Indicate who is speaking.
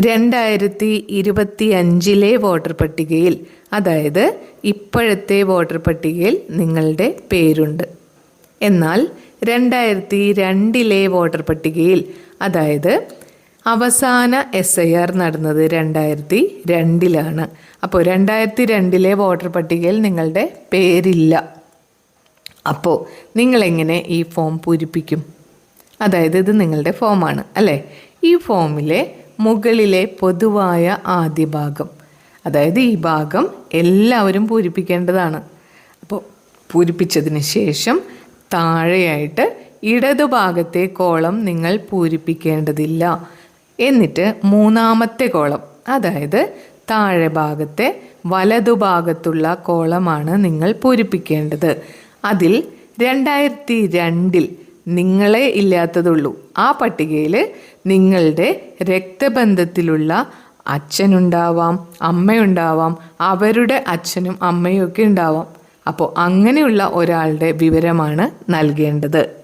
Speaker 1: രണ്ടായിരത്തി ഇരുപത്തി അഞ്ചിലെ വോട്ടർ പട്ടികയിൽ അതായത് ഇപ്പോഴത്തെ വോട്ടർ പട്ടികയിൽ നിങ്ങളുടെ പേരുണ്ട്. എന്നാൽ രണ്ടായിരത്തി രണ്ടിലെ വോട്ടർ പട്ടികയിൽ അതായത് അവസാന എസ് ഐ ആർ നടന്നത് രണ്ടായിരത്തി രണ്ടിലാണ് അപ്പോൾ രണ്ടായിരത്തി രണ്ടിലെ വോട്ടർ പട്ടികയിൽ നിങ്ങളുടെ പേരില്ല. അപ്പോൾ നിങ്ങളെങ്ങനെ ഈ ഫോം പൂരിപ്പിക്കും? അതായത് ഇത് നിങ്ങളുടെ ഫോമാണ് അല്ലേ? ഈ ഫോമിലെ മുകളിലെ പൊതുവായ ആദ്യ ഭാഗം. അതായത് ഈ ഭാഗം എല്ലാവരും പൂരിപ്പിക്കേണ്ടതാണ്. അപ്പോൾ പൂരിപ്പിച്ചതിന് ശേഷം താഴെയായിട്ട് ഇടതുഭാഗത്തെ കോളം നിങ്ങൾ പൂരിപ്പിക്കേണ്ടതില്ല. എന്നിട്ട് മൂന്നാമത്തെ കോളം അതായത് താഴെ ഭാഗത്തെ വലതുഭാഗത്തുള്ള കോളമാണ് നിങ്ങൾ പൂരിപ്പിക്കേണ്ടത്. അതിൽ രണ്ടായിരത്തി രണ്ടിൽ നിങ്ങളെ ഇല്ലാത്തതുള്ളൂ. ആ പട്ടികയിൽ നിങ്ങളുടെ രക്തബന്ധത്തിലുള്ള അച്ഛനുണ്ടാവാം അമ്മയുണ്ടാവാം അവരുടെ അച്ഛനും അമ്മയും ഒക്കെ ഉണ്ടാവാം. അപ്പോൾ അങ്ങനെയുള്ള ഒരാളുടെ വിവരമാണ് നൽകേണ്ടത്.